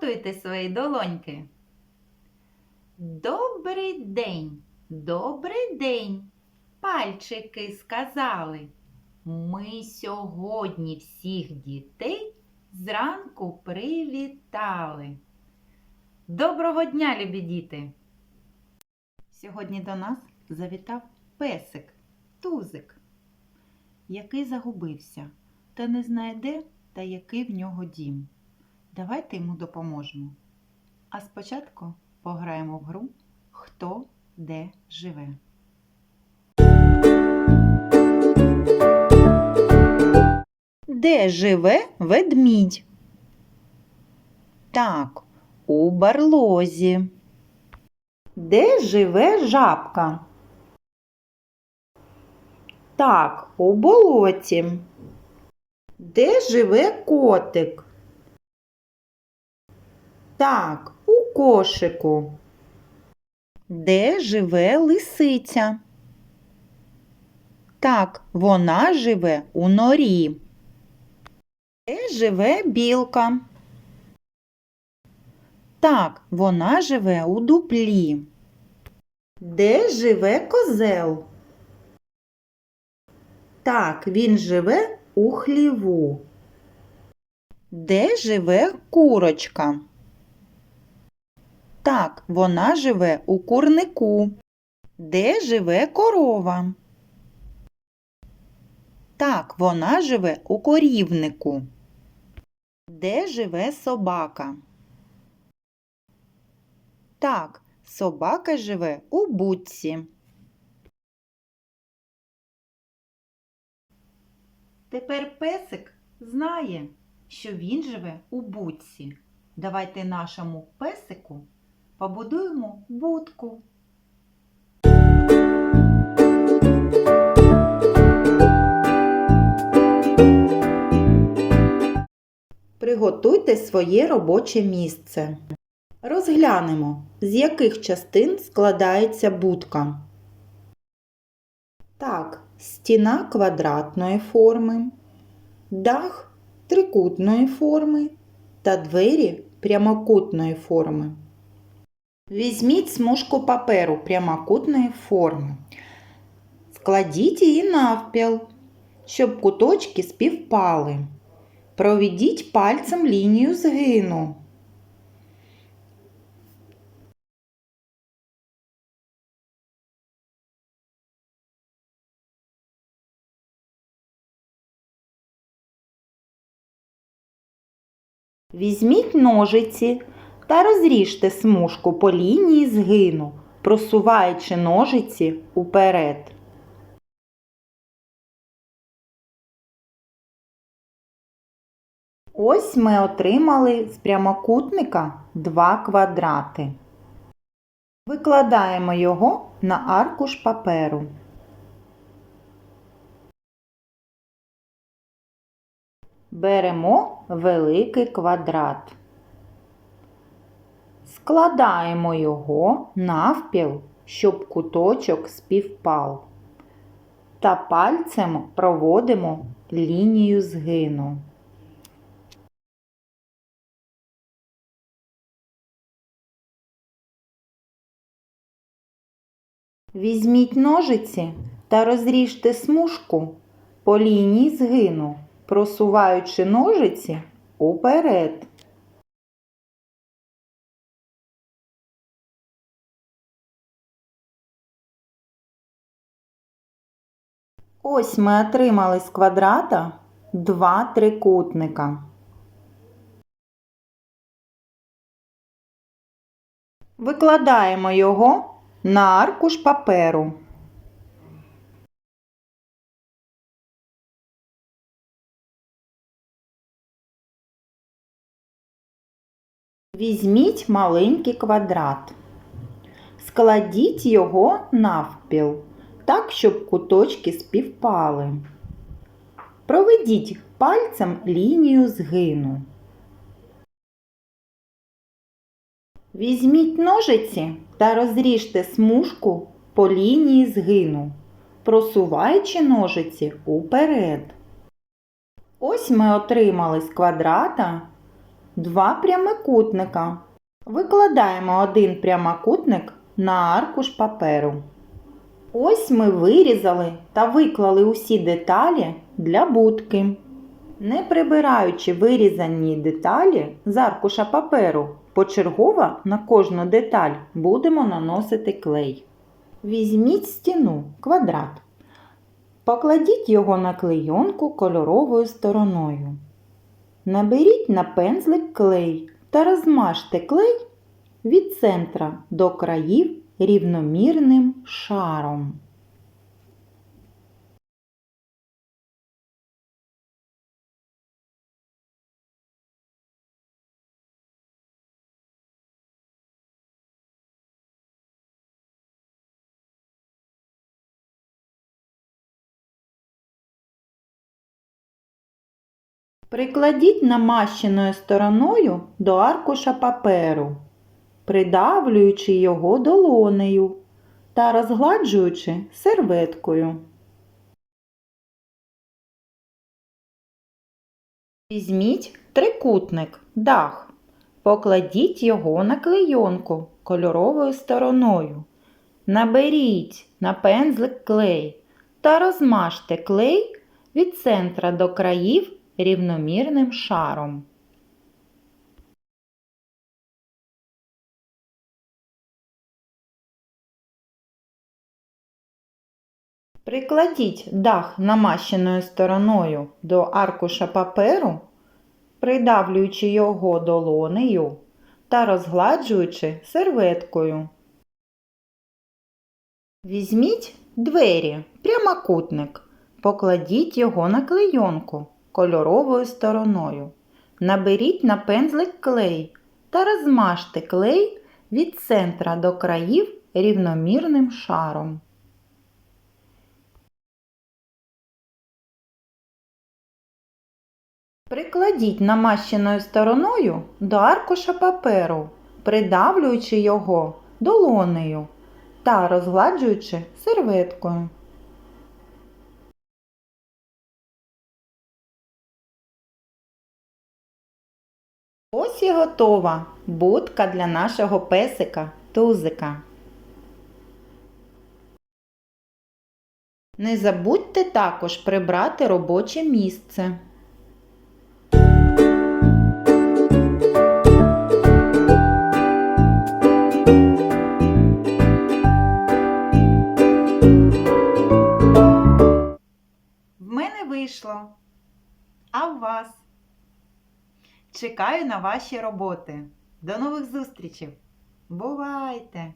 Приготуйте свої долоньки. Добрий день, добрий день, пальчики сказали. Ми сьогодні всіх дітей зранку привітали. Доброго дня, любі діти! Сьогодні до нас завітав песик, тузик, який загубився та не знає де та який в нього дім. Давайте йому допоможемо. А спочатку пограємо в гру Хто де живе. Де живе ведмідь? Так, у барлозі. Де живе жабка? Так, у болоті. Де живе котик? Так, у кошику. Де живе лисиця? Так, вона живе у норі. Де живе білка? Так, вона живе у дуплі. Де живе козел? Так, він живе у хліву. Де живе курочка? Так, вона живе у курнику. Де живе корова? Так, вона живе у корівнику. Де живе собака? Так, собака живе у будці. Тепер песик знає, що він живе у будці. Давайте нашому песику побудуємо будку. Приготуйте своє робоче місце. Розглянемо, з яких частин складається будка. Так, стіна квадратної форми, дах трикутної форми та двері прямокутної форми. Візьміть смужку паперу прямокутної форми. Складіть її навпіл, щоб куточки співпали. Проведіть пальцем лінію згину. Візьміть ножиці та розріжте смужку по лінії згину, просуваючи ножиці уперед. Ось ми отримали з прямокутника два квадрати. Викладаємо його на аркуш паперу. Беремо великий квадрат. Складаємо його навпіл, щоб куточок співпав. Та пальцем проводимо лінію згину. Візьміть ножиці та розріжте смужку по лінії згину, просуваючи ножиці уперед. Ось ми отримали з квадрата два трикутника. Викладаємо його на аркуш паперу. Візьміть маленький квадрат. Складіть його навпіл, так, щоб куточки співпали. Проведіть пальцем лінію згину. Візьміть ножиці та розріжте смужку по лінії згину, просуваючи ножиці уперед. Ось ми отримали з квадрата два прямокутника. Викладаємо один прямокутник на аркуш паперу. Ось ми вирізали та виклали усі деталі для будки. Не прибираючи вирізані деталі з аркуша паперу, почергово на кожну деталь будемо наносити клей. Візьміть стіну квадрат. Покладіть його на клейонку кольоровою стороною. Наберіть на пензлик клей та розмажте клей від центра до країв рівномірним шаром. Прикладіть намащеною стороною до аркуша паперу, придавлюючи його долонею та розгладжуючи серветкою. Візьміть трикутник, дах. Покладіть його на клейонку кольоровою стороною. Наберіть на пензлик клей та розмажте клей від центра до країв рівномірним шаром. Прикладіть дах намащеною стороною до аркуша паперу, придавлюючи його долонею та розгладжуючи серветкою. Візьміть двері, прямокутник, покладіть його на клейонку кольоровою стороною. Наберіть на пензлик клей та розмажте клей від центра до країв рівномірним шаром. Прикладіть намащеною стороною до аркуша паперу, придавлюючи його долонею та розгладжуючи серветкою. Ось і готова будка для нашого песика Тузика. Не забудьте також прибрати робоче місце. Вийшло. А в вас? Чекаю на ваші роботи. До нових зустрічей! Бувайте!